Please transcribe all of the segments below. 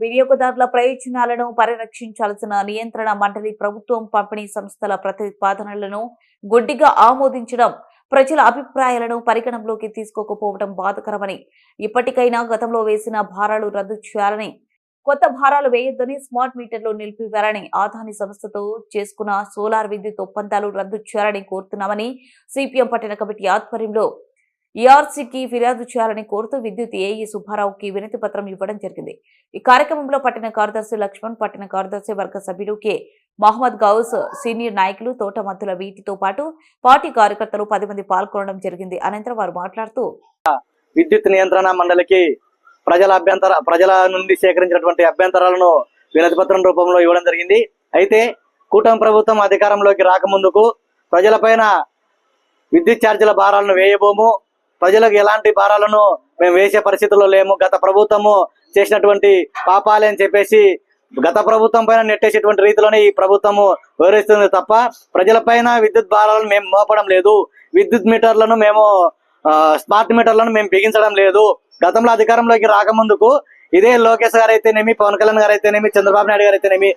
వినియోగదారుల ప్రయోజనాలను పరిరక్షించాల్సిన నియంత్రణ మండలి ప్రభుత్వం పంపిణీ సంస్థల ప్రతిపాదనలను గుడ్డిగా ఆమోదించడం ప్రజల అభిప్రాయాలను పరిగణంలోకి తీసుకోకపోవడం బాధకరమని ఇప్పటికైనా గతంలో వేసిన భారాలు రద్దు చేయాలని కొత్త భారాలు వేయొద్దని స్మార్ట్ మీటర్లు నిలిపివేయాలని ఆదాని సంస్థతో చేసుకున్న సోలార్ విద్యుత్ ఒప్పందాలు రద్దు చేయాలని కోరుతున్నామని సిపిఎం పట్టణ కమిటీ ఆధ్వర్యంలో ఈఆర్సీకి ఫిర్యాదు చేయాలని కోరుతూ విద్యుత్ ఏఈ సుబ్బారావుకి వినతి పత్రం ఇవ్వడం జరిగింది. ఈ కార్యక్రమంలో పట్టణ కార్యదర్శి లక్ష్మణ్ పట్టణ కార్యదర్శి వర్గ సభ్యులు కె. మహమ్మద్ గౌస్ సీనియర్ నాయకులు తోటమద్దుల వీటితో పాటు పార్టీ కార్యకర్తలు పది మంది పాల్గొనడం జరిగింది. అనంతరం వారు మాట్లాడుతూ విద్యుత్ నియంత్రణ మండలికి ప్రజల అభ్యంతర ప్రజల నుండి సేకరించినటువంటి అభ్యంతరాలను వినతి పత్రం రూపంలో ఇవ్వడం జరిగింది. అయితే కూటమి ప్రభుత్వం అధికారంలోకి రాకముందుకు ప్రజలపైన విద్యుత్ ఛార్జీల భారాలను వేయబోము. ప్రజలకు ఎలాంటి భారాలను మేము వేసే పరిస్థితుల్లో లేము. గత ప్రభుత్వము చేసినటువంటి పాపాలే అని చెప్పేసి గత ప్రభుత్వం పైన నెట్టేసేటువంటి రీతిలోనే ఈ ప్రభుత్వము వివరిస్తుంది తప్ప ప్రజలపైన విద్యుత్ భారాలను మేము మోపడం లేదు. విద్యుత్ మీటర్లను మేము స్మార్ట్ మీటర్లను మేము బిగించడం లేదు. గతంలో అధికారంలోకి రాకముందుకు ఇదే లోకేష్ గారు అయితేనేమి పవన్ కళ్యాణ్ గారు అయితేనేమి చంద్రబాబు నాయుడు గారు అయితేనేమి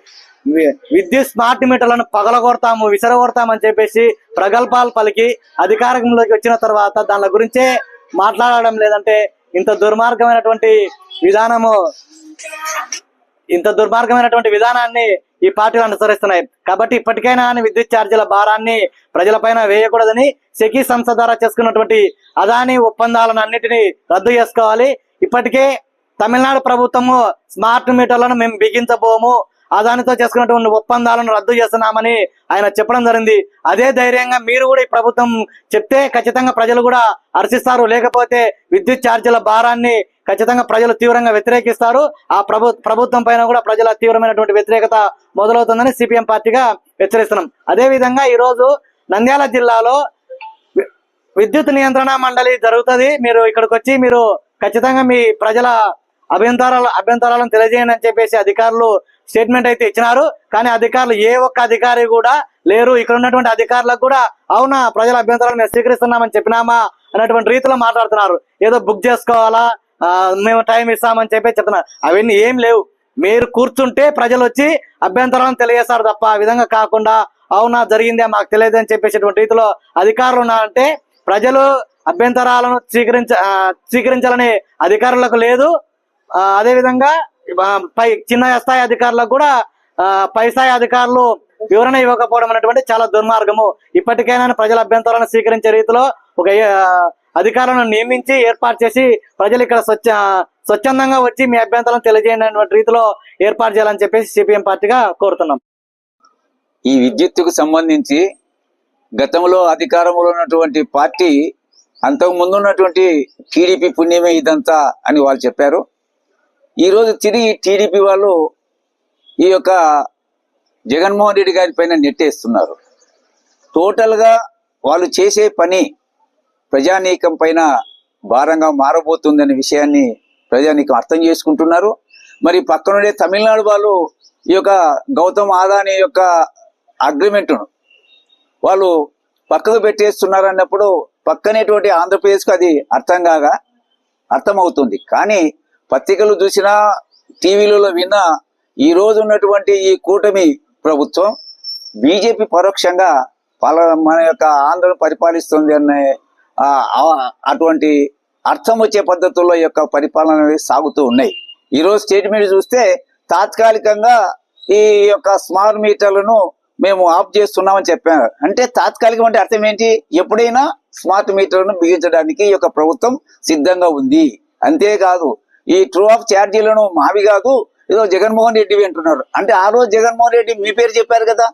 విద్యుత్ స్మార్ట్ మీటర్లను పగలగొడతాము విసరగొడతామని చెప్పేసి ప్రగల్భాలు పలికి అధికారంలోకి వచ్చిన తర్వాత దాని గురించే మాట్లాడడం లేదంటే ఇంత దుర్మార్గమైనటువంటి విధానము ఇంత దుర్మార్గమైనటువంటి విధానాన్ని ఈ పార్టీలు అనుసరిస్తున్నాయి. కాబట్టి ఇప్పటికైనా విద్యుత్ ఛార్జీల భారాన్ని ప్రజలపైన వేయకూడదని సెకీ సంస్థ ద్వారా చేసుకున్నటువంటి అదాని ఒప్పందాలను అన్నిటినీ రద్దు చేసుకోవాలి. ఇప్పటికే తమిళనాడు ప్రభుత్వము స్మార్ట్ మీటర్లను మేము బిగించబోము. అదానితో చేసుకున్నటువంటి ఒప్పందాలను రద్దు చేస్తున్నామని ఆయన చెప్పడం జరిగింది. అదే ధైర్యంగా మీరు కూడా ఈ ప్రభుత్వం చెప్తే ఖచ్చితంగా ప్రజలు కూడా హర్షిస్తారు. లేకపోతే విద్యుత్ ఛార్జీల భారాన్ని ఖచ్చితంగా ప్రజలు తీవ్రంగా వ్యతిరేకిస్తారు. ఆ ప్రభు ప్రభుత్వం పైన కూడా ప్రజల తీవ్రమైనటువంటి వ్యతిరేకత మొదలవుతుందని సిపిఎం పార్టీగా హెచ్చరిస్తున్నాం. అదే విధంగా ఈ రోజు నంద్యాల జిల్లాలో విద్యుత్ నియంత్రణ మండలి జరుగుతుంది. మీరు ఇక్కడికి వచ్చి మీరు ఖచ్చితంగా మీ ప్రజల అభ్యంతరాలు అభ్యంతరాలను తెలియజేయండి అని చెప్పేసి అధికారులు స్టేట్మెంట్ అయితే ఇచ్చినారు. కానీ అధికారులు ఏ ఒక్క అధికారి కూడా లేరు. ఇక్కడ ఉన్నటువంటి అధికారులకు కూడా అవునా ప్రజల అభ్యంతరాలు మేము స్వీకరిస్తున్నామని చెప్పినామా అన్నటువంటి రీతిలో మాట్లాడుతున్నారు. ఏదో బుక్ చేసుకోవాలా మేము టైం ఇస్తామని చెప్పి చెప్తున్నారు. అవన్నీ ఏం లేవు. మీరు కూర్చుంటే ప్రజలు వచ్చి అభ్యంతరాలను తెలియజేస్తారు తప్ప ఆ విధంగా కాకుండా అవునా జరిగిందే మాకు తెలియదు అని చెప్పేసేటువంటి రీతిలో అధికారులు ఉన్నారంటే ప్రజలు అభ్యంతరాలను స్వీకరించ స్వీకరించాలని అధికారులకు లేదు. అదేవిధంగా పై చిన్న స్థాయి అధికారులకు కూడా పై స్థాయి అధికారులు వివరణ ఇవ్వకపోవడం అనేటువంటి చాలా దుర్మార్గము. ఇప్పటికైనా ప్రజల అభ్యంతరాలను స్వీకరించే రీతిలో ఒక అధికారులను నియమించి ఏర్పాటు చేసి ప్రజలు ఇక్కడ స్వచ్ఛ స్వచ్ఛందంగా వచ్చి మీ అభ్యంతరాలను తెలియజేయనటువంటి రీతిలో ఏర్పాటు చేయాలని చెప్పేసి సిపిఎం పార్టీగా కోరుతున్నాం. ఈ విద్యుత్తుకు సంబంధించి గతంలో అధికారంలో ఉన్నటువంటి పార్టీ అంతకు ముందు ఉన్నటువంటి టీడీపీ పుణ్యమే ఇదంతా అని వాళ్ళు చెప్పారు. ఈరోజు తిరిగి టీడీపీ వాళ్ళు ఈ యొక్క జగన్మోహన్ రెడ్డి గారి పైన నెట్టేస్తున్నారు. టోటల్గా వాళ్ళు చేసే పని ప్రజానీకం పైన భారంగా మారబోతుందనే విషయాన్ని ప్రజానీకం అర్థం చేసుకుంటున్నారు. మరి పక్కనుండే తమిళనాడు వాళ్ళు ఈ యొక్క గౌతమ్ ఆదాని యొక్క అగ్రిమెంట్ను వాళ్ళు పక్కకు పెట్టేస్తున్నారు అన్నప్పుడు పక్కనేటువంటి ఆంధ్రప్రదేశ్కు అది అర్థం కాగా అర్థమవుతుంది. కానీ పత్రికలు చూసినా టీవీలలో విన్నా ఈ రోజు ఉన్నటువంటి ఈ కూటమి ప్రభుత్వం బీజేపీ పరోక్షంగా పాల మన యొక్క ఆంధ్రను పరిపాలిస్తుంది అనే అటువంటి అర్థం వచ్చే పద్ధతుల్లో యొక్క పరిపాలన అనేది సాగుతూ ఉన్నాయి. ఈరోజు స్టేట్మెంట్ చూస్తే తాత్కాలికంగా ఈ యొక్క స్మార్ట్ మీటర్లను మేము ఆఫ్ చేస్తున్నామని చెప్పారు. అంటే తాత్కాలికం అంటే అర్థం ఏంటి? ఎప్పుడైనా స్మార్ట్ మీటర్లను బిగించడానికి ఈ యొక్క ప్రభుత్వం సిద్ధంగా ఉంది. అంతేకాదు ఈ ట్రూ ఆఫ్ ఛార్జీలను మావి కాదు ఏదో జగన్మోహన్ రెడ్డి అంటున్నారు అంటే ఆ రోజు జగన్మోహన్ రెడ్డి మీ పేరు చెప్పారు కదా?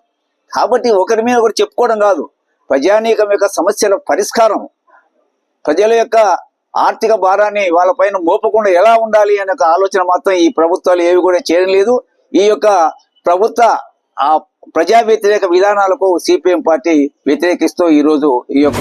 కాబట్టి ఒకరి మీద ఒకరు చెప్పుకోవడం కాదు. ప్రజానీకం యొక్క సమస్యల పరిష్కారం ప్రజల యొక్క ఆర్థిక భారాన్ని వాళ్ళపైన మోపకుండా ఎలా ఉండాలి అనే ఒక ఆలోచన మాత్రం ఈ ప్రభుత్వాలు ఏవి కూడా చేయడం లేదు. ఈ యొక్క ప్రభుత్వ ఆ ప్రజా వ్యతిరేక విధానాలకు సిపిఎం పార్టీ వ్యతిరేకిస్తూ ఈరోజు ఈ యొక్క